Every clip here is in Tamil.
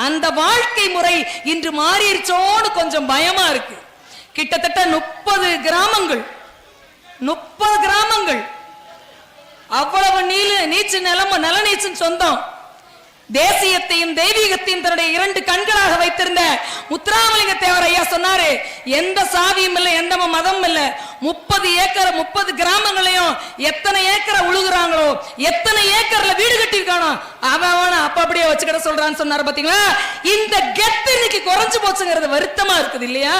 அந்த வாழ்க்கை முறை இன்று மாறிடுச்சோன்னு கொஞ்சம் பயமா இருக்கு. கிட்டத்தட்ட முப்பது கிராமங்கள். முப்பது கிராமங்கள். அவ்வளவு நீல நீச்சு நிலம நிலநீச்சின் சொந்தம். தேசியத்தையும் தெய்வீகத்தையும் தன்னுடைய இரண்டு கண்களாக வைத்திருந்த முத்துராமலிங்க தேவர் ஐயா சொன்னாரு எந்த சாதியும் இல்லை எந்த மதமும் இல்லை. முப்பது ஏக்கர் முப்பது கிராமங்களையும் எத்தனை ஏக்கரை உழுகுறாங்களோ எத்தனை ஏக்கர்ல வீடு கட்டியிருக்கானோ அவன் அப்ப அப்படியே வச்சுக்கிட சொல்றான்னு சொன்னாரு பாத்தீங்களா? இந்த கெத்து இன்னைக்கு குறைஞ்சு போச்சுங்கிறது வருத்தமா இருக்குது இல்லையா?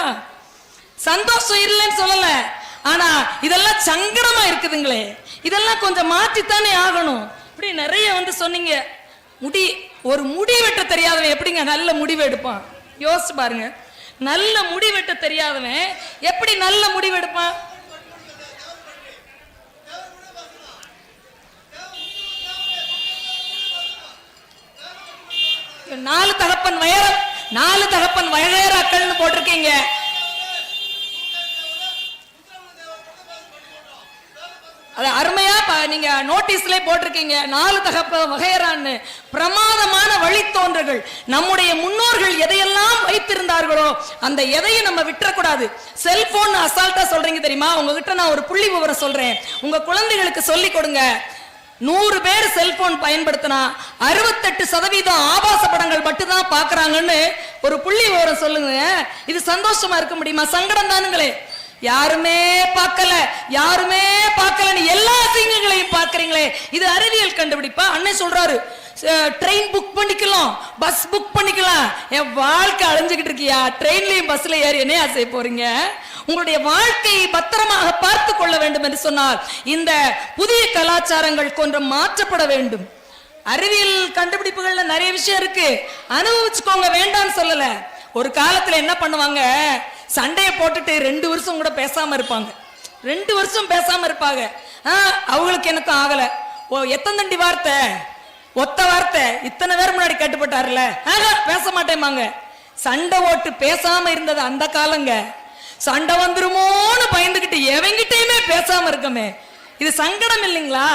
சந்தோஷம் இல்லைன்னு சொல்லல. ஆனா இதெல்லாம் சங்கடமா இருக்குதுங்களே. இதெல்லாம் கொஞ்சம் மாற்றித்தானே ஆகணும். இப்படி நிறைய வந்து சொன்னீங்க. முடி ஒரு முடி வெட்ட தெரியாதவன் எப்படிங்க நல்ல முடிவு எடுப்பான்? யோசிச்சு பாருங்க. நல்ல முடி வெட்ட தெரியாதவன் எப்படி நல்ல முடிவு எடுப்பான்? நாலு தகப்பன் வயர நாலு தகப்பன் வயதேராக்கள்னு போட்டிருக்கீங்க. அது அருமையா நீங்க நோட்டீஸ்ல போட்டிருக்கீங்க. நாலு தகப்ப வகையறான்னு. பிரமாதமான வழித்தோன்றர்கள் நம்முடைய முன்னோர்கள் எதையெல்லாம் வைத்திருந்தார்களோ அந்த எதையும் நம்ம விட்டுறக்கூடாது. செல்போன் அசால்ட்டா சொல்றீங்க தெரியுமா? உங்ககிட்ட நான் ஒரு புள்ளி விவரம் சொல்றேன். உங்க குழந்தைகளுக்கு சொல்லி கொடுங்க. நூறு பேர் செல்போன் பயன்படுத்தினா அறுபத்தெட்டு சதவீதம் ஆபாச படங்கள் மட்டும்தான் பாக்குறாங்கன்னு ஒரு புள்ளி விவரம் சொல்லுங்க. இது சந்தோஷமா இருக்க முடியுமா? சங்கடம் தானுங்களே யாருமே பார்க்கல யாருமே பார்க்கலன்னு எல்லா சிங்கங்களையும் பார்க்குறீங்களே இது அறிவியல் கண்டுபிடிப்பா? அண்ணன் சொல்றாரு ட்ரெயின் புக் பண்ணிக்கலாம் பஸ் புக் பண்ணிக்கலாம். என் வாழ்க்கை அழிஞ்சுக்கிட்டு இருக்கியா? ட்ரெயின்லையும் பஸ்ல ஏறி என்ன ஆசை போறீங்க? உங்களுடைய வாழ்க்கையை பத்திரமாக பார்த்து கொள்ள வேண்டும் என்று சொன்னால் இந்த புதிய கலாச்சாரங்கள் கொஞ்சம் மாற்றப்பட வேண்டும். அறிவியல் கண்டுபிடிப்புகள்ல நிறைய விஷயம் இருக்கு. அனுபவிச்சுக்கோங்க வேண்டாம்னு சொல்லல. ஒரு காலத்துல என்ன பண்ணுவாங்க? சண்டையை போட்டுட்டு ரெண்டு வருஷம் கூட பேசாமல் இருப்பாங்க. ரெண்டு வருஷம் பேசாமல் இருப்பாங்க. ஆ, அவங்களுக்கு எனக்கும் ஆகலை. ஓ எத்தனை தண்டி வார்த்தை? ஒத்த வார்த்தை. இத்தனை பேர் முன்னாடி கட்டுப்பட்டார்ல பேச மாட்டேமாங்க சண்டை ஓட்டு பேசாம இருந்தது அந்த காலங்க. சண்டை வந்துருமோன்னு பயந்துகிட்டு எவங்கிட்டயுமே பேசாம இருக்கமே. இது சங்கடம் இல்லைங்களா?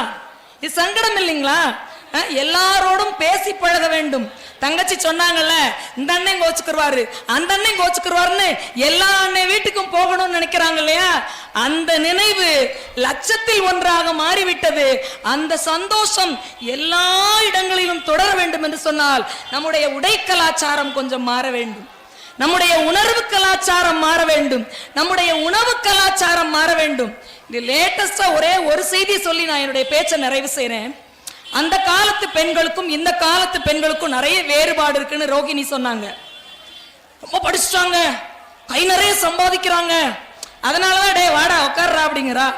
இது சங்கடம் இல்லைங்களா? எல்லாரோடும் பேசி பழக வேண்டும். தங்கச்சி சொன்னாங்கல்ல இந்த அண்ணன் கோச்சுக்குருவாரு. அந்த அண்ணன் கோச்சுக்குருவாருன்னு எல்லா அண்ணன் வீட்டுக்கும் போகணும்னு நினைக்கிறாங்க இல்லையா? அந்த நினைவு லட்சத்தில் ஒன்றாக மாறிவிட்டது. அந்த சந்தோஷம் எல்லா இடங்களிலும் தொடர வேண்டும் என்று சொன்னால் நம்முடைய உடை கலாச்சாரம் கொஞ்சம் மாற வேண்டும். நம்முடைய உணர்வு கலாச்சாரம் மாற வேண்டும். நம்முடைய உணவு கலாச்சாரம் மாற வேண்டும். இது லேட்டஸ்டா ஒரே ஒரு செய்தி சொல்லி நான் என்னுடைய பேச்சை நிறைவு செய்றேன். அந்த காலத்து பெண்களுக்கும் இந்த காலத்து பெண்களுக்கும் நிறைய வேறுபாடு இருக்குன்னு ரோகிணி சொன்னாங்க. ரொம்ப படிச்சுட்டாங்க. கை நிறைய சம்பாதிக்கிறாங்க. அதனாலதான் டே வாடா உட்கார்றா அப்படிங்கிறா.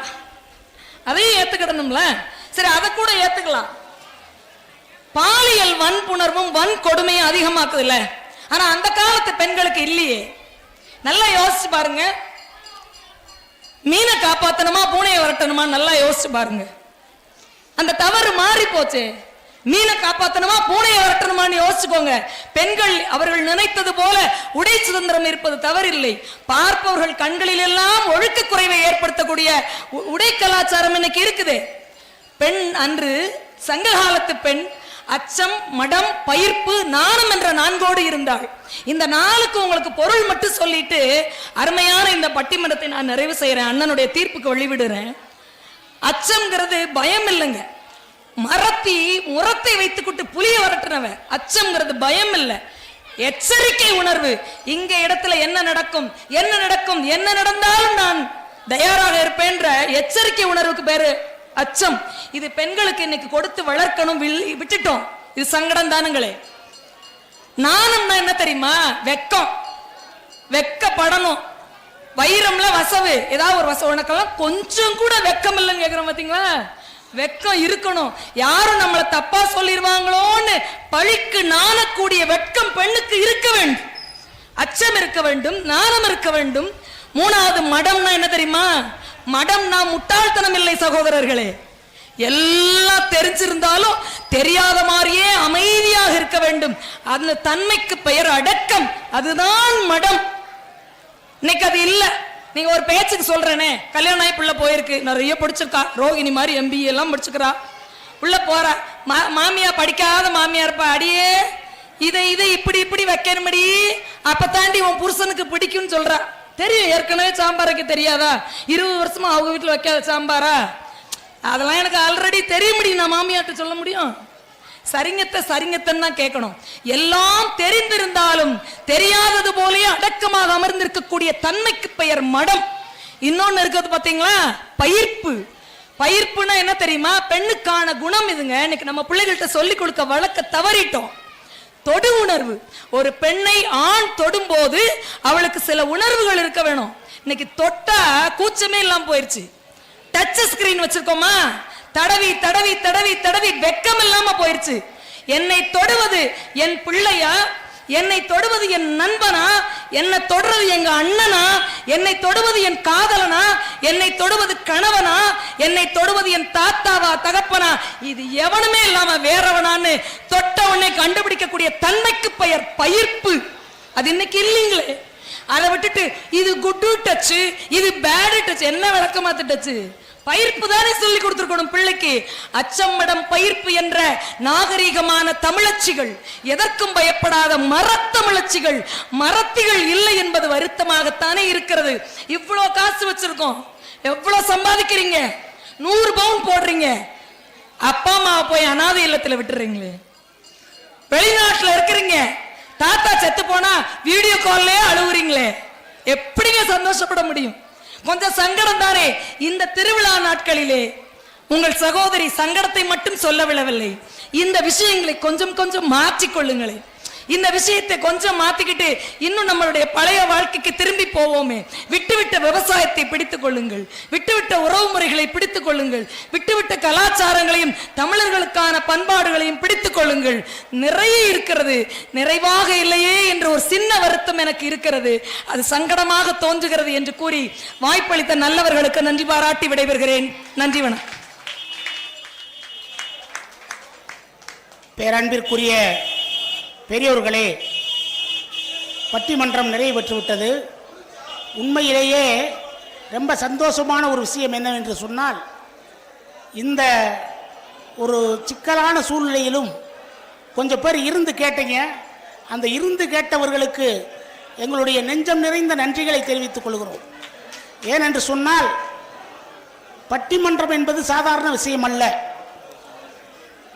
அதையும் ஏத்துக்கிடணும்ல. சரி அதை கூட ஏத்துக்கலாம். பாலியல் வன்புணர்வும் வன் கொடுமையும் அதிகமாக்குதுல்ல. ஆனா அந்த காலத்து பெண்களுக்கு இல்லையே. நல்லா யோசிச்சு பாருங்க. மீனை காப்பாத்தணுமா பூனையை வரட்டணுமா நல்லா யோசிச்சு பாருங்க. அந்த தவறு மாறி போச்சு. மீனை காப்பாத்தணுமா பூனையை வரட்டணுமான்னு யோசிச்சுக்கோங்க. பெண்கள் அவர்கள் நினைத்தது போல உடை சுதந்திரம் இருப்பது தவறில்லை. பார்ப்பவர்கள் கண்களில் எல்லாம் ஒழுக்க குறைவை ஏற்படுத்தக்கூடிய உ- உடை கலாச்சாரம் இன்னைக்கு இருக்குது. பெண் அன்று சங்க காலத்து பெண் அச்சம் மடம் பயிர்ப்பு நாணம் என்ற நான்கோடு இருந்தாள். இந்த நாளுக்கு உங்களுக்கு பொருள் மட்டும் சொல்லிட்டு அருமையான இந்த பட்டிமன்றத்தை நான் நிறைவு செய்யறேன் அண்ணனுடைய தீர்ப்புக்கு வழிவிடுறேன். அச்சம்ங்கிறது பயம் இல்லைங்க மரத்தி முரத்தை வைத்துக்கிட்டு புளிய வரட்டுனவன் அச்சம்ங்கிறது பயம் இல்லை எச்சரிக்கை உணர்வு. இங்க இடத்துல என்ன நடக்கும்? என்ன நடக்கும்? என்ன நடந்தாலும் நான் தயாராக இருப்பேன்ற எச்சரிக்கை உணர்வுக்கு பேரு அச்சம். இது பெண்களுக்கு இன்னைக்கு கொடுத்து வளர்க்கணும் விட்டுட்டோம். இது சங்கடம் தானுங்களே. நானும் என்ன தெரியுமா? வெக்கம். வெக்கப்படணும். வைரம்ல வசவு. ஏதாவது ஒரு வசவு உனக்கெல்லாம் கொஞ்சம் கூட வெக்கம் இல்லைன்னு கேக்குறோம் பாத்தீங்களா? வெக்கம் இருக்கணும். யாரும் நம்மளை தப்பா சொல்லிடுவாங்களோன்னு பழிக்கு நாணக்கூடிய வெட்கம் பெண்ணுக்கு இருக்க வேண்டும். அச்சம் இருக்க வேண்டும் நாணம் இருக்க வேண்டும். மூணாவது மடம்னா என்ன தெரியுமா? மடம்னா முட்டாள்தனம் இல்லை சகோதரர்களே. எல்லாம் தெரிஞ்சிருந்தாலும் தெரியாத மாதிரியே அமைதியாக இருக்க வேண்டும். அந்த தன்மைக்கு பெயர் அடக்கம். அதுதான் மடம். இன்னைக்கு அது இல்ல. நீங்க ஒரு பேச்சுக்கு சொல்றேனே. கல்யாணம் ஆகி புள்ள போயிருக்கு. நிறைய படிச்சிருக்கா. ரோகிணி மாதிரி எம்பிஏ எல்லாம் படிச்சுக்கிறா உள்ள போற. மா மாமியா படிக்காத மாமியா இருப்பா. அடியே இதை இதை இப்படி இப்படி வைக்கணும்படி அப்போ தாண்டி உன் புருஷனுக்கு பிடிக்கும்னு சொல்கிறா தெரியும் ஏற்கனவே சாம்பார் வைக்க தெரியாதா? இருபது வருஷமா அவங்க வீட்டுல வைக்காத சாம்பாரா? அதெல்லாம் எனக்கு ஆல்ரெடி தெரிய முடியும் நான் மாமியார்கிட்ட சொல்ல முடியும்? சரிங்கத்தை சரிங்கத்தன்னு தான் கேட்கணும் எல்லாம் தெரிந்திருந்தாலும் தெரியாதது போலயே அடக்கமாக அமர்ந்திருக்கக்கூடிய தன்மைக்கு பெயர் மடம். இன்னொன்னு இருக்கிறது பாத்தீங்களா? பயிர்ப்பு. பயிர்ப்புனா என்ன தெரியுமா? பெண்ணுக்கான குணம் இதுங்க. இன்னைக்கு நம்ம பிள்ளைகள்கிட்ட சொல்லி கொடுக்க வழக்க தவறிட்டோம். தொடு உணர்வு. ஒரு பெண்ணை ஆண் தொடும்போது அவளுக்கு சில உணர்வுகள் இருக்க வேணும். இன்னைக்கு தொட்டா கூச்சமே இல்லாம போயிருச்சு. டச் ஸ்கிரீன் வச்சிருக்கோமா? தடவி தடவி தடவி தடவி வெக்கம் இல்லாம போயிருச்சு. என்னை தொடுவது என் பிள்ளையா? என்னை தொடுவது என் நண்பனா? என்னை தொடுறது எங்க அண்ணனா? என்னை தொடுவது என் காதலனா? என்னை தொடுவது கணவனா? என்னை தொடுவது என் தாத்தாவா தகப்பனா? இது எவனுமே இல்லாம வேறவனான்னு தொட்ட உடனே கண்டுபிடிக்கக்கூடிய தன்மைக்கு பெயர் பயிர்ப்பு. அது இன்னைக்கு இல்லைங்களே. அதை விட்டுட்டு இது குட்டு டச்சு இது பேடு டச் என்ன விளக்கமாத்து டச்சு பயிர்ப்பு தானே சொல்லி கொடுத்துருக்கணும் பிள்ளைக்கு. அச்சம்மடம் பயிர்ப்பு என்ற நாகரீகமான தமிழச்சிகள் எதற்கும் பயப்படாத மரத்தமிழச்சிகள் மரத்திகள் இல்லை என்பது வருத்தமாகத்தானே இருக்கிறது. இவ்வளோ காசு வச்சிருக்கோம். எவ்வளோ சம்பாதிக்கிறீங்க? நூறு பவுன் போடுறீங்க. அப்பா அம்மாவை போய் அனாதை இல்லத்தில் விட்டுறீங்களே. வெளிநாட்டில் இருக்கிறீங்க. தாத்தா செத்து போனா வீடியோ கால்லயே அழுகுறீங்களே எப்படிங்க சந்தோஷப்பட முடியும்? கொஞ்சம் சங்கடம் தானே? இந்த திருவிழா நாட்களிலே உங்கள் சகோதரி சங்கடத்தை மட்டும் சொல்லவிடவில்லை இந்த விஷயங்களை கொஞ்சம் கொஞ்சம் மாற்றிக்கொள்ளுங்களேன். இந்த விஷயத்தை கொஞ்சம் மாத்திக்கிட்டு இன்னும் நம்மளுடைய பழைய வாழ்க்கைக்கு திரும்பி போவோமே. விட்டுவிட்ட விவசாயத்தை பிடித்துக் கொள்ளுங்கள். விட்டுவிட்ட உறவு முறைகளை பிடித்துக் கொள்ளுங்கள். விட்டுவிட்ட கலாச்சாரங்களையும் தமிழர்களுக்கான பண்பாடுகளையும் பிடித்துக் கொள்ளுங்கள். நிறைய இருக்கிறது. நிறைவாக இல்லையே என்ற ஒரு சின்ன வருத்தம் எனக்கு இருக்கிறது. அது சங்கடமாக தோன்றுகிறது என்று கூறி வாய்ப்பளித்த நல்லவர்களுக்கு நன்றி பாராட்டி விடைபெறுகிறேன். நன்றி வணக்கம். பேரன்பிற்குரிய பெரியோர்களே பட்டிமன்றம் நிறைவு பெற்றுவிட்டது. உண்மையிலேயே ரொம்ப சந்தோஷமான ஒரு விஷயம் என்னவென்று சொன்னால் இந்த ஒரு சிக்கலான சூழ்நிலையிலும் கொஞ்சம் பேர் இருந்து கேட்டீங்க. அந்த இருந்து கேட்டவர்களுக்கு எங்களுடைய நெஞ்சம் நிறைந்த நன்றிகளை தெரிவித்துக் கொள்கிறோம். ஏனென்று சொன்னால் பட்டிமன்றம் என்பது சாதாரண விஷயம் அல்ல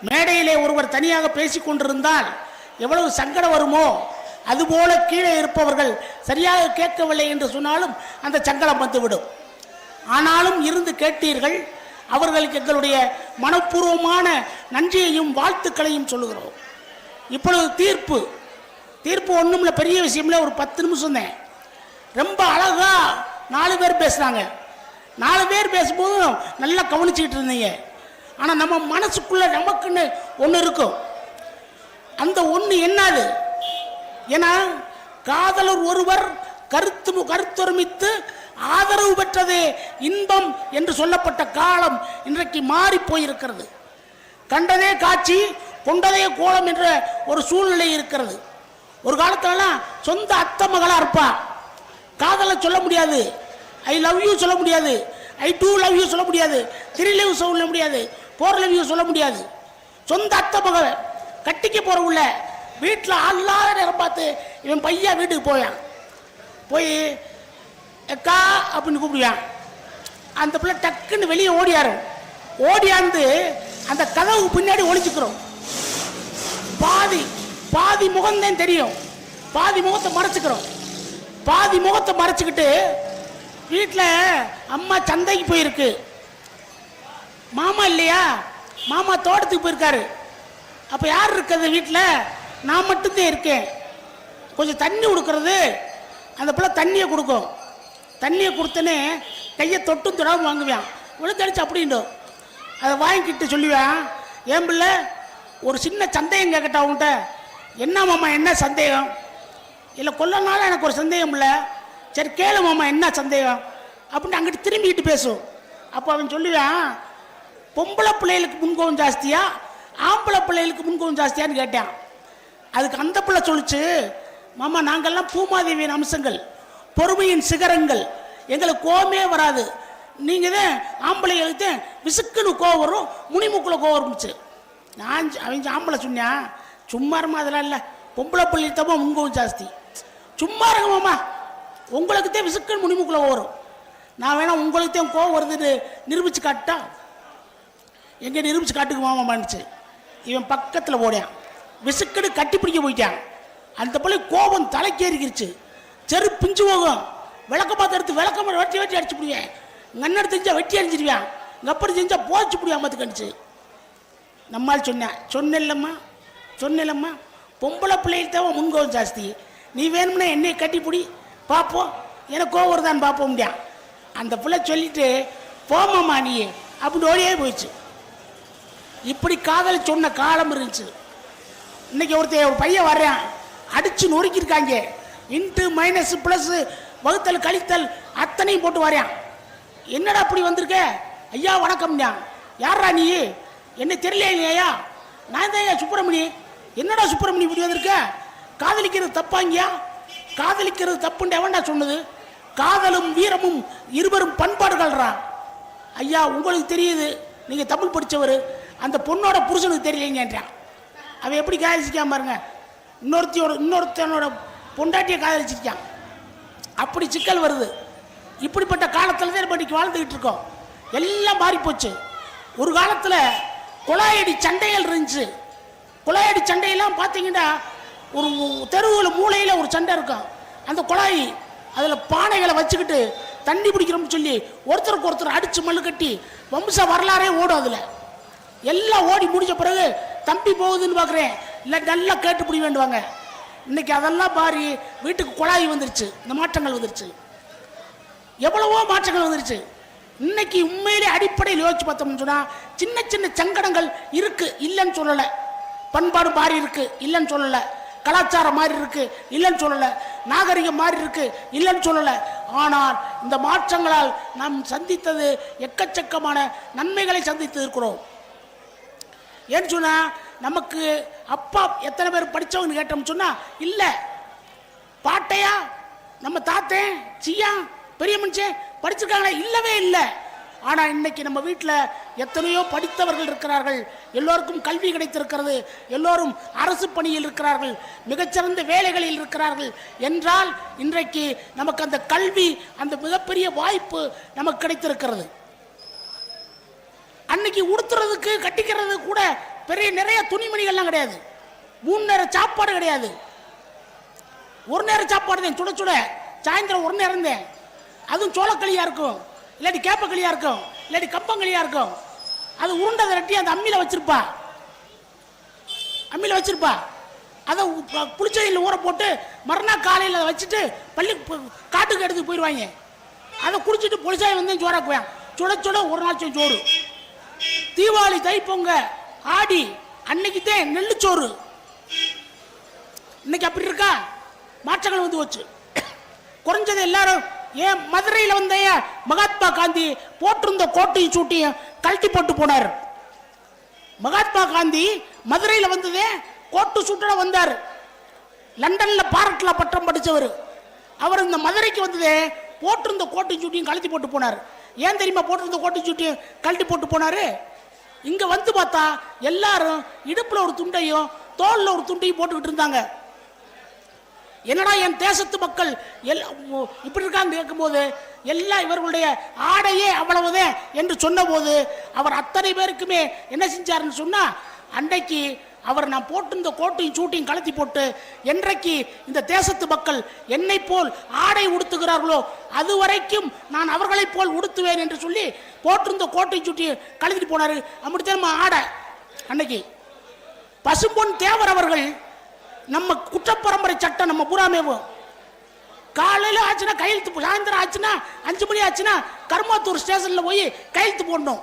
மேடையிலே ஒருவர் தனியாக பேசிக் கொண்டிருந்தால் எவ்வளவு சங்கடம் வருமோ அதுபோல கீழே இருப்பவர்கள் சரியாக கேட்கவில்லை என்று சொன்னாலும் அந்த சங்கடம் வந்துவிடும். ஆனாலும் இருந்து கேட்டீர்கள் அவர்களுக்கு எங்களுடைய மனப்பூர்வமான நன்றியையும் வாழ்த்துக்களையும் சொல்லுகிறோம். இப்பொழுது தீர்ப்பு. தீர்ப்பு ஒன்றும் இல்லை பெரிய விஷயம்ல ஒரு பத்து நிமிஷம் தான். ரொம்ப அழகா நாலு பேர் பேசுனாங்க நாலு பேர் பேசும்போதும் நல்லா கவனிச்சுக்கிட்டு இருந்தீங்க. ஆனால் நம்ம மனசுக்குள்ள நமக்குன்னு ஒன்று இருக்கும். அந்த ஒன்று என்னது? ஏன்னா காதலர் ஒருவர் கருத்து கருத்தொருமித்து ஆதரவு பெற்றதே இன்பம் என்று சொல்லப்பட்ட காலம் இன்றைக்கு மாறி போயிருக்கிறது. கண்டதே காட்சி கொண்டதே கோலம் என்ற ஒரு சூழ்நிலை இருக்கிறது. ஒரு காலத்துலலாம் சொந்த அத்தை மகளாக இருப்பா. காதலை சொல்ல முடியாது. ஐ லவ் யூ சொல்ல முடியாது. ஐ டூ லவ் யூ சொல்ல முடியாது. த்ரீ லவ் சொல்ல முடியாது. ஃபோர் லவ் யூ சொல்ல முடியாது. சொந்த அத்தை மகள் கட்டிக்க போற உள்ள. வீட்டில் அல்லாத நேரம் பார்த்து இவன் பையன் வீட்டுக்கு போயான் போய் அக்கா அப்படின்னு கூப்பிடுவான். அந்த பிள்ளை டக்குன்னு வெளியே ஓடியாரும். ஓடியாந்து அந்த கதவு பின்னாடி ஒழிச்சுக்கிறோம் பாதி பாதி முகம்தான் தெரியும். பாதி முகத்தை மறைச்சிக்கிறோம். பாதி முகத்தை மறைச்சிக்கிட்டு வீட்டில் அம்மா சந்தைக்கு போயிருக்கு. மாமா இல்லையா? மாமா தோட்டத்துக்கு போயிருக்காரு. அப்போ யார் இருக்கிறது வீட்டில் நான் மட்டும்தான் இருக்கேன். கொஞ்சம் தண்ணி கொடுக்கறது அந்த பிள்ளை தண்ணியை கொடுக்கும். தண்ணியை கொடுத்தனே கையை தொட்டும் தொடாமல் வாங்குவேன். விழுந்தடிச்சு அப்படின்டும் அதை வாங்கிக்கிட்டு சொல்லுவேன். ஏன் பிள்ளை? ஒரு சின்ன சந்தேகம் கேட்கட்டா அவன்கிட்ட என்ன மாமா என்ன சந்தேகம்? இல்லை கொல்லனால எனக்கு ஒரு சந்தேகம் இல்லை. சரி கேளு மாமா என்ன சந்தேகம்? அப்படின்னு அங்கிட்டு திரும்பிக்கிட்டு பேசும். அப்போ அவன் சொல்லுவான் பொம்பளை பிள்ளைகளுக்கு முன்கோவம் ஜாஸ்தியாக ஆம்பளை பிள்ளைகளுக்கு முன்கோவம் ஜாஸ்தியான்னு கேட்டான். அதுக்கு அந்த பிள்ளை சொல்லுச்சு மாமா நாங்கள்லாம் பூமாதேவியின் அம்சங்கள் பொறுமையின் சிகரங்கள் எங்களுக்கு கோமே வராது. நீங்கள் தான் ஆம்பளைகளுக்கு தான் விசுக்குன்னு கோவம் வரும் முனிமுக்கில் கோவம் இருந்துச்சு நான் அவங்க ஆம்பளை சொன்னேன் சும்மா இருமா அதெல்லாம் இல்லை. பொம்பளை பிள்ளைத்தமா முன்கவும் ஜாஸ்தி. சும்மா இருங்க மாமா. உங்களுக்கு தான் விசுக்குன்னு முனிமுக்கில் வரும். நான் வேணா உங்களுக்கு தான் கோவம் வருதுன்னு நிரூபிச்சு காட்டா எங்கே நிரூபிச்சு காட்டுக்கு மாமா மாண்டுச்சு இவன் பக்கத்தில் ஓடியான் விசுக்கடு கட்டி பிடிக்க போயிட்டான். அந்த பிள்ளை கோபம் தலைக்கேறிக்கிருச்சு. செரு பிஞ்சு போகும். விளக்க பார்த்து எடுத்து விளக்க வெட்டி வெட்டி அடிச்சு பிடிவேன் கண்ணெடுத்து தெரிஞ்சால் வெட்டி அடிச்சிருவேன் அப்படி செஞ்சால் போச்சு பிடிவாம கணிச்சு நம்மால் சொன்னேன் சொன்னேன்லம்மா சொன்னேன்லம்மா பொம்பளை பிள்ளைகள் தேவை முன்கோவம் ஜாஸ்தி. நீ வேணும்னா என்னை கட்டிப்பிடி. பார்ப்போம் எனக்கு கோவம் வருதான்னு பார்ப்போம் முடியா அந்த பிள்ளை சொல்லிட்டு போமாம்மா நீ அப்படின்னு ஓடியே போயிடுச்சு. இப்படி காதல் சொன்ன காலம் இருந்துச்சு. இன்னைக்கு ஒருத்தன் ஒரு பையன் வர்றான். அடிச்சு நொறுக்கியிருக்காங்க. இன்ட்டு மைனஸ் ப்ளஸ் வகுத்தல் கழித்தல் அத்தனையும் போட்டு வர்றான். என்னடா அப்படி வந்திருக்க? ஐயா வணக்கம்யா யாரா நீ? என்ன தெரியலையா நான் தான் ஐயா சுப்பிரமணி. என்னடா சுப்பிரமணி இப்படி வந்திருக்க? காதலிக்கிறது தப்பாங்கயா காதலிக்கிறது தப்புன்னு எவன்டா சொன்னது? காதலும் வீரமும் இருவரும் பண்பாடுகள்ரா ஐயா உங்களுக்கு தெரியுது. நீங்கள் தமிழ் படிச்சவர். அந்த பொண்ணோட புருஷனுக்கு தெரியலைங்கன்றான் அவன் எப்படி காதலிச்சிருக்கான் பாருங்க. இன்னொருத்தியோட இன்னொருத்தனோட பொண்டாட்டியை காதலிச்சிருக்கான். அப்படி சிக்கல் வருது. இப்படிப்பட்ட காலத்தில் தான் இன்றைக்கி வாழ்ந்துக்கிட்டு இருக்கோம். எல்லாம் மாறிப்போச்சு. ஒரு காலத்தில் குழாயடி சண்டைகள் இருந்துச்சு. குழாயடி சண்டையெல்லாம் பார்த்தீங்கன்னா ஒரு தெருவில் மூலையில் ஒரு சண்டை இருக்கும். அந்த குழாய் அதில் பானைகளை வச்சுக்கிட்டு தண்ணி பிடிக்கிறோம்னு சொல்லி ஒருத்தருக்கு ஒருத்தர் அடித்து மல்லு கட்டி வம்ச வரலாறே ஓடும் அதில். எல்லாம் ஓடி முடிஞ்ச பிறகு தம்பி போகுதுன்னு பார்க்குறேன் இல்லை நல்லா கேட்டு பிடி வேண்டுவாங்க. இன்னைக்கு அதெல்லாம் பாரி வீட்டுக்கு குழாய் வந்துருச்சு. இந்த மாற்றங்கள் வந்துருச்சு. எவ்வளவோ மாற்றங்கள் வந்துருச்சு. இன்னைக்கு உண்மையிலே அடிப்படையில் யோசிச்சு பார்த்தோம்னு சொன்னால் சின்ன சின்ன சங்கடங்கள் இருக்கு இல்லைன்னு சொல்லலை. பண்பாடு மாறி இருக்கு இல்லைன்னு சொல்லலை. கலாச்சாரம் மாறி இருக்கு இல்லைன்னு சொல்லலை. நாகரிகம் மாறி இருக்கு இல்லைன்னு சொல்லலை. ஆனால் இந்த மாற்றங்களால் நாம் சந்தித்தது எக்கச்சக்கமான நன்மைகளை சந்தித்து இருக்கிறோம். ஏன்னு சொன்னால் நமக்கு அப்பா எத்தனை பேர் படித்தவங்கன்னு கேட்டோம்னு சொன்னால் இல்லை. பாட்டையா? நம்ம தாத்தன் சியா பெரிய மனுஷன் படிச்சிருக்காங்களா இல்லவே இல்லை. ஆனால் இன்னைக்கு நம்ம வீட்டில் எத்தனையோ படித்தவர்கள் இருக்கிறார்கள். எல்லோருக்கும் கல்வி கிடைத்திருக்கிறது. எல்லோரும் அரசு பணியில் இருக்கிறார்கள். மிகச்சிறந்த வேலைகளில் இருக்கிறார்கள். என்றால் இன்றைக்கு நமக்கு அந்த கல்வி அந்த மிகப்பெரிய வாய்ப்பு நமக்கு கிடைத்திருக்கிறது. அன்னைக்கு உடுத்துறதுக்கு கட்டிக்கிறது கூட பெரிய நிறைய துணிமணிகள்லாம் கிடையாது. மூணு நேரம் சாப்பாடு கிடையாது. ஒரு நேரம் சாப்பாடு தான். சுட சுட சாயந்தரம் ஒரு நேரம் தான் அதுவும் சோளக்களியாக இருக்கும். இல்லாட்டி கேப்பக்களியாக இருக்கும். இல்லாட்டி கப்பங்களியாக இருக்கும். அது உருண்டை திரட்டி அந்த அம்மியில் வச்சிருப்பா. அம்மியில் வச்சிருப்பா. அதை புளிச்சதையில் ஊற போட்டு மறுநாள் காலையில் அதை வச்சுட்டு பள்ளி காட்டுக்கு எடுத்து போயிடுவாங்க அதை குடிச்சிட்டு பொலிசாய் வந்து சோறாக்குவேன். சுட சுட ஒரு நாள் சோறு. தீபாவளி தைப்பொங்க ஆடி அன்னைக்கு தான் நெல்லுச்சோறு இன்னைக்கு அப்படி இருக்கா? மாற்றங்கள் வந்து வச்சு குறைஞ்சது எல்லாரும் ஏன் மதுரையில் வந்த மகாத்மா காந்தி போட்டிருந்த கோட்டையும் சூட்டியும் கழட்டி போட்டு போனார். மகாத்மா காந்தி மதுரையில் வந்ததே கோட்டு சூட்டோட வந்தார். லண்டனில் பாரட்டில் பட்டம் படித்தவர் அவர் இந்த மதுரைக்கு வந்ததே போட்டிருந்த கோட்டை சூட்டியும் கழட்டி போட்டு போனார். ஏன் தெரியுமா போட்டிருந்த கோட்டை சூட்டியும் கழட்டி போட்டு போனாரு? இங்க வந்து பார்த்தா எல்லாரும் இடுப்புல ஒரு துண்டையும் தோல்ல ஒரு துண்டையும் போட்டுக்கிட்டு இருந்தாங்க. என்னடா என் தேசத்து மக்கள் எல் இப்படி இருக்கான்னு கேட்கும்போது எல்லாம் இவர்களுடைய ஆடையே அவ்வளவுதான் என்று சொன்னபோது அவர் அத்தனை பேருக்குமே என்ன செஞ்சாருன்னு சொன்னா அன்றைக்கு அவர் நான் போட்டிருந்த கோட்டையும் சூட்டையும் கலத்தி போட்டு என்றைக்கு இந்த தேசத்து மக்கள் என்னை போல் ஆடை உடுத்துகிறார்களோ அது வரைக்கும் நான் அவர்களைப் போல் உடுத்துவேன் என்று சொல்லி போட்டிருந்த கோட்டையும் சூட்டியும் கலத்திட்டு போனார். அப்படித்தான் நம்ம ஆடை. அன்னைக்கு பசும்பொன் தேவர் அவர்கள் நம்ம குற்றப்பரம்பரை சட்டம் நம்ம பூராமேவும் காலையில் ஆச்சுன்னா கையெழுத்து சாயந்தரம் ஆச்சுன்னா அஞ்சு மணி ஆச்சுன்னா கருமாத்தூர் ஸ்டேஷனில் போய் கையெழுத்து போடணும்.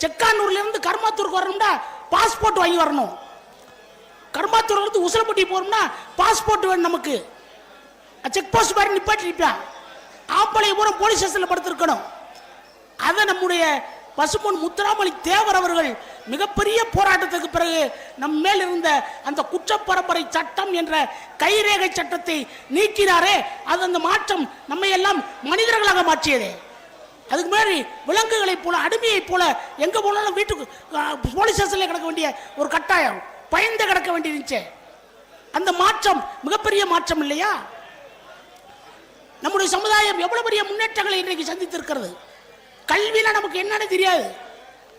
செக்கானூர்லேருந்து கர்மாத்தூருக்கு கருமாத்தூருக்கு பாஸ்போர்ட் வாங்கி வரணும். கருமாத்தூர்ல இருந்து உசிலப்பட்டி போகிறோம்னா பாஸ்போர்ட் வேணும் நமக்கு. செக் போஸ்ட் மாதிரி நிப்பாட்டிருப்பேன் ஆம்பளை பூரா போலீஸ் ஸ்டேஷனில் படுத்திருக்கணும். அதை நம்முடைய பசுமன் முத்துராமலி தேவர் அவர்கள் மிகப்பெரிய போராட்டத்துக்கு பிறகு நம் மேல் இருந்த அந்த குற்றப்பரம்பரை சட்டம் என்ற கைரேகை சட்டத்தை நீக்கினாரே அது அந்த மாற்றம் நம்மை எல்லாம் மனிதர்களாக மாற்றியதே. அதுக்கு மாதிரி விலங்குகளைப் போல அடிமையைப் போல எங்கே போனாலும் வீட்டுக்கு போலீஸ் ஸ்டேஷன்ல கிடக்க வேண்டிய ஒரு கட்டாயம். பயந்து கிடக்க வேண்டியிருந்துச்சு அந்த மாற்றம் மிகப்பெரிய மாற்றம் இல்லையா? நம்முடைய சமுதாயம் எவ்வளவு பெரிய முன்னேற்றங்களை இன்றைக்கு சந்தித்திருக்கிறது? கல்வியில நமக்கு என்னன்னு தெரியாது.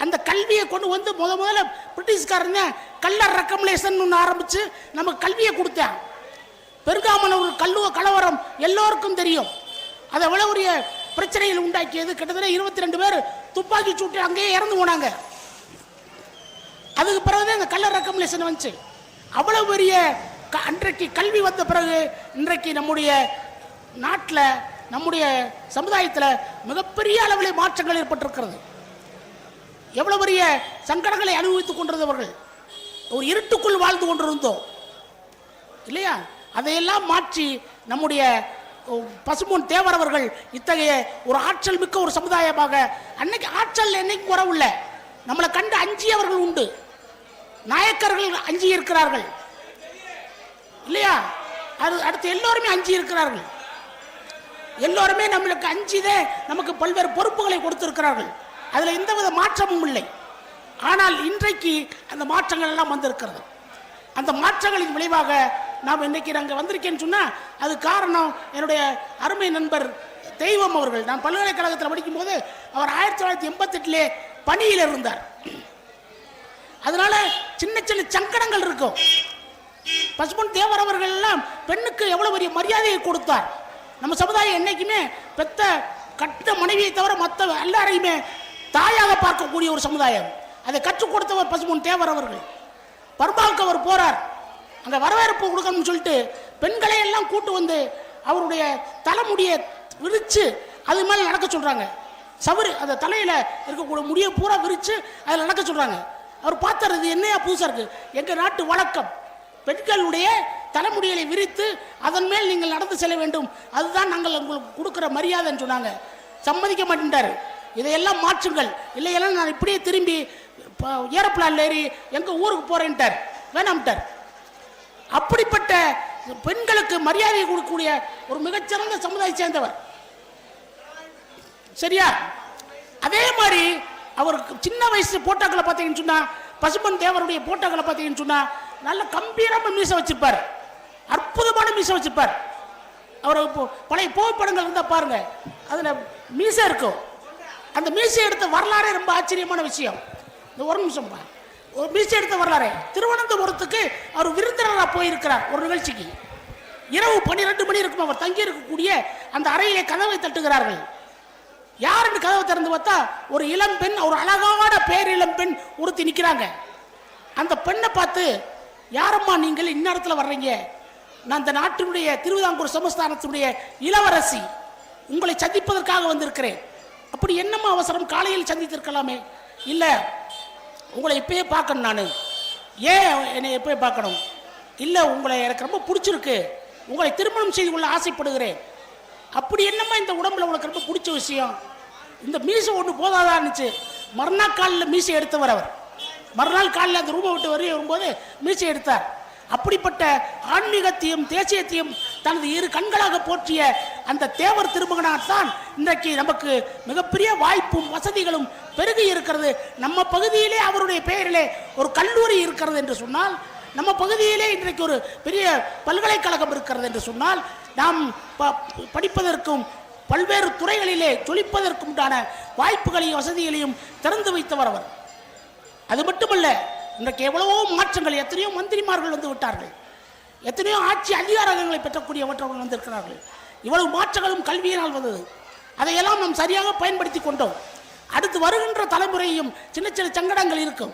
அந்த கல்வியை கொண்டு வந்து முத முதல்ல பிரிட்டிஷ்காரங்க கல்லர் ரெக்கமலேஷன் ஒன்று ஆரம்பித்து நமக்கு கல்வியை கொடுத்தேன். பெருங்காமனூர் கல்லுவ கலவரம் எல்லோருக்கும் தெரியும். அதை விட உரிய பிரச்சனைகள் உண்டாக்கியது. கிட்டத்தட்ட இருபத்தி ரெண்டு பேர் துப்பாக்கி சூட்டு அங்கேயே இறந்து போனாங்க. அதுக்கு பிறகுதான் இந்த கல்லர் ரெக்கமலேஷன் வந்துச்சு. அவ்வளவு பெரிய க- அன்றைக்கு கல்வி வந்த பிறகு இன்றைக்கு நம்முடைய நாட்டில் நம்முடைய சமுதாயத்தில் மிகப்பெரிய அளவில் மாற்றங்கள் ஏற்பட்டிருக்கிறது. எவ்வளவு பெரிய சங்கடங்களை அனுபவித்துக் கொண்டிருந்தவர்கள். ஒரு இருட்டுக்குள் வாழ்ந்து கொண்டிருந்தோம். இல்லையா? அதையெல்லாம் மாற்றி நம்முடைய ஓ, தேவரவர்கள் தேவர் அவர்கள் இத்தகைய ஒரு ஆற்றல் மிக்க ஒரு சமுதாயமாக அன்னைக்கு ஆற்றல் என்னைக்கு குறவில்லை. நம்மளை கண்டு அஞ்சியவர்கள் உண்டு. நாயக்கர்கள் அஞ்சி இருக்கிறார்கள் இல்லையா? அது அடுத்து எல்லோருமே அஞ்சி இருக்கிறார்கள் எல்லோருமே நம்மளுக்கு அஞ்சிதே நமக்கு பல்வேறு பொறுப்புகளை கொடுத்திருக்கிறார்கள். அதில் எந்தவித மாற்றமும் இல்லை. ஆனால் இன்றைக்கு அந்த மாற்றங்கள் எல்லாம் வந்திருக்கிறது. அந்த மாற்றங்களின் விளைவாக நாம் இன்றைக்கி நாங்கள் வந்திருக்கேன்னு சொன்னால் அது காரணம் என்னுடைய அருமை நண்பர் தெய்வம் அவர்கள். நான் பல்கலைக்கழகத்தில் படிக்கும்போது அவர் ஆயிரத்தி தொள்ளாயிரத்தி எண்பத்தெட்டிலே பணியில் இருந்தார். அதனால சின்ன சின்ன சங்கடங்கள் இருக்கும். பசுமன் தேவர் அவர்கள் எல்லாம் பெண்ணுக்கு எவ்வளவு பெரிய மரியாதையை கொடுத்தார். நம்ம சமுதாயம் என்னைக்குமே பெத்த கட்ட மனைவியை தவிர மற்ற எல்லாரையுமே தாயாக பார்க்கக்கூடிய ஒரு சமுதாயம். அதை கற்றுக் கொடுத்தவர் பசுமன் தேவர் அவர்கள். பர்மாவுக்கு அவர் போறார். அந்த வரவேற்பு கொடுக்கணும்னு சொல்லிட்டு பெண்களை எல்லாம் கூட்டு வந்து அவருடைய தலைமுடியை விரிச்சு அது மேலே நடக்க சொல்கிறாங்க சவறு அந்த தலையில் இருக்கக்கூடிய முடியை பூரா விரித்து அதில் நடக்க சொல்கிறாங்க அவர் பார்த்தார் இது என்னையா புதுசாக இருக்குது எங்கள் நாட்டு வழக்கம். பெண்களுடைய தலைமுடிகளை விரித்து அதன் மேல் நீங்கள் நடந்து செல்ல வேண்டும். அதுதான் நாங்கள் உங்களுக்கு கொடுக்குற மரியாதைன்னு சொன்னாங்க. சம்மதிக்க மாட்டேன்ட்டார். இதையெல்லாம் மாற்றுங்கள். இல்லையெல்லாம் நான் இப்படியே திரும்பி ஏரோப்ளான்ல ஏறி எங்கள் ஊருக்கு போகிறேன்ட்டார் வேணாம்ட்டார். அப்படிப்பட்ட பெண்களுக்கு மரியாதை கொடுக்கக்கூடிய ஒரு மிகச்சிறந்த சமுதாயம் சேர்ந்தவர். சரியா? அதே மாதிரி அவருக்கு சின்ன வயசு போட்டோக்களை பார்த்தீங்கன்னு சொன்னா பசுமன் தேவருடைய போட்டோக்களை பார்த்தீங்கன்னு சொன்னா நல்ல கம்பீரமாக மீச வச்சிருப்பார். அற்புதமான மீச வச்சிருப்பார். அவர் இப்போ பழைய புகைப்படங்கள் இருந்தால் பாருங்க அதில் மீசை இருக்கும். அந்த மீசை எடுத்த வரலாறே ரொம்ப ஆச்சரியமான விஷயம். இந்த ஒரு நிமிஷம் பாருங்க. ஒரு மீசை எடுத்த வரலாறு. திருவனந்தபுரத்துக்கு அவர் விருந்தினராக போயிருக்கிறார் ஒரு நிகழ்ச்சிக்கு. இரவு பன்னிரெண்டு மணி இருக்கும் அவர் தங்கி இருக்கக்கூடிய அந்த அறையிலே கதவை தட்டுகிறார்கள். யாருன்னு கதவை திறந்து பார்த்தா ஒரு இளம் பெண் ஒரு அழகான பேரிளம் பெண் ஒருத்தி நிற்கிறாங்க அந்த பெண்ணை பார்த்து யாரம்மா நீங்கள்? இந்நேரத்தில் வர்றீங்க. நான் இந்த நாட்டினுடைய திருவிதாங்கூர் சமஸ்தானத்தினுடைய இளவரசி. உங்களை சந்திப்பதற்காக வந்திருக்கிறேன். அப்படி என்னம்மா அவசரம்? காலையில் சந்தித்திருக்கலாமே. இல்லை உங்களை இப்பயே பார்க்கணும் நான். ஏன் என்னை எப்பயே பார்க்கணும்? இல்லை உங்களை எனக்கு ரொம்ப பிடிச்சிருக்கு. உங்களை திருமணம் செய்து கொள்ள ஆசைப்படுகிறேன். அப்படி என்னம்மா இந்த உடம்புல உனக்கு ரொம்ப பிடிச்ச விஷயம்? இந்த மீசை ஒன்று போதாதா இருந்துச்சு. மறுநாள் காலில் மீசை எடுத்தவர் அவர். மறுநாள் காலில் அந்த ரூமை விட்டு வரையும் வரும்போது மீசை எடுத்தார். அப்படிப்பட்ட ஆன்மீகத்தையும் தேசியத்தையும் தனது இரு கண்களாக போற்றிய அந்த தேவர் திருமகனால்தான் இன்றைக்கு நமக்கு மிகப்பெரிய வாய்ப்பும் வசதிகளும் பெருகி இருக்கிறது. நம்ம பகுதியிலே அவருடைய பெயரிலே ஒரு கல்லூரி இருக்கிறது என்று சொன்னால் நம்ம பகுதியிலே இன்றைக்கு ஒரு பெரிய பல்கலைக்கழகம் இருக்கிறது என்று சொன்னால் நாம் ப- படிப்பதற்கும் பல்வேறு துறைகளிலே ஜொலிப்பதற்கும் உண்டான வாய்ப்புகளையும் வசதிகளையும் திறந்து வைத்தவர் அவர். அது மட்டுமல்ல இன்றைக்கு எவ்வளவோ மாற்றங்கள் எத்தனையோ மந்திரிமார்கள் வந்து விட்டார்கள். எத்தனையோ ஆட்சி அதிகாரங்களை பெற்றக்கூடியவற்றவர்கள் வந்திருக்கிறார்கள். இவ்வளவு மாற்றங்களும் கல்வியினால் வந்தது. அதையெல்லாம் நாம் சரியாக பயன்படுத்தி கொண்டோம். அடுத்து வருகின்ற தலைமுறையும் சின்ன சின்ன சங்கடங்கள் இருக்கும்.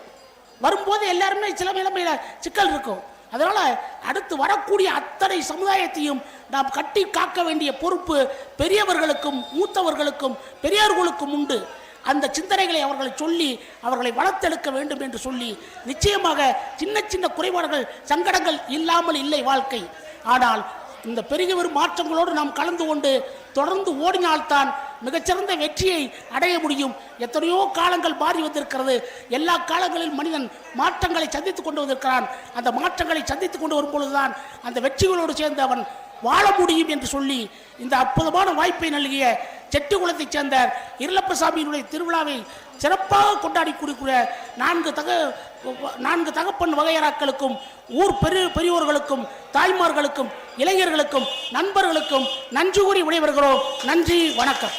வரும்போது எல்லாருமே சில நிலைமையில் சிக்கல் இருக்கும். அதனால் அடுத்து வரக்கூடிய அத்தனை சமுதாயத்தையும் நாம் கட்டி காக்க வேண்டிய பொறுப்பு பெரியவர்களுக்கும் மூத்தவர்களுக்கும் பெரியோர்களுக்கும் உண்டு. அந்த சிந்தனைகளை அவர்களை சொல்லி அவர்களை வளர்த்தெடுக்க வேண்டும் என்று சொல்லி நிச்சயமாக சின்ன சின்ன குறைபாடுகள் சங்கடங்கள் இல்லாமல் இல்லை வாழ்க்கை. ஆனால் இந்த பெருகி வரும் மாற்றங்களோடு நாம் கலந்து கொண்டு தொடர்ந்து ஓடினால்தான் மிகச்சிறந்த வெற்றியை அடைய முடியும். எத்தனையோ காலங்கள் மாறி வந்திருக்கிறது. எல்லா காலங்களில் மனிதன் மாற்றங்களை சந்தித்துக் கொண்டு வந்திருக்கிறான். அந்த மாற்றங்களை சந்தித்துக் கொண்டு வரும்பொழுதுதான் அந்த வெற்றிகளோடு சேர்ந்து அவன் வாழ முடியும் என்று சொல்லி இந்த அற்புதமான வாய்ப்பை நல்கிய செட்டிக்குளத்தைச் சேர்ந்த இருளப்பசாமியினுடைய திருவிழாவை சிறப்பாக கொண்டாடி கொடுக்கிற நான்கு தக நான்கு தகப்பன் வகையறாக்களுக்கும் ஊர் பெரிய பெரியோர்களுக்கும் தாய்மார்களுக்கும் இளைஞர்களுக்கும் நண்பர்களுக்கும் நன்றி கூறி விடைபெறுகிறோம். நன்றி வணக்கம்.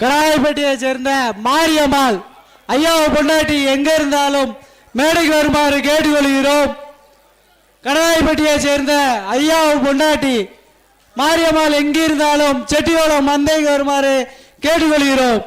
கடாயப்பட்டியை சேர்ந்த மாரியம்மாள் ஐயாவை பொண்டாட்டி எங்க இருந்தாலும் மேடைக்கு வருமாறு கேட்டுக்கொள்கிறோம் கடாயப்பட்டியை சேர்ந்த ஐயாவும் பொண்டாட்டி மாரியம்மாள் எங்கிருந்தாலும் செட்டியோளம் மந்தைக்கு வருமாறு கேட்டுக்கொள்கிறோம்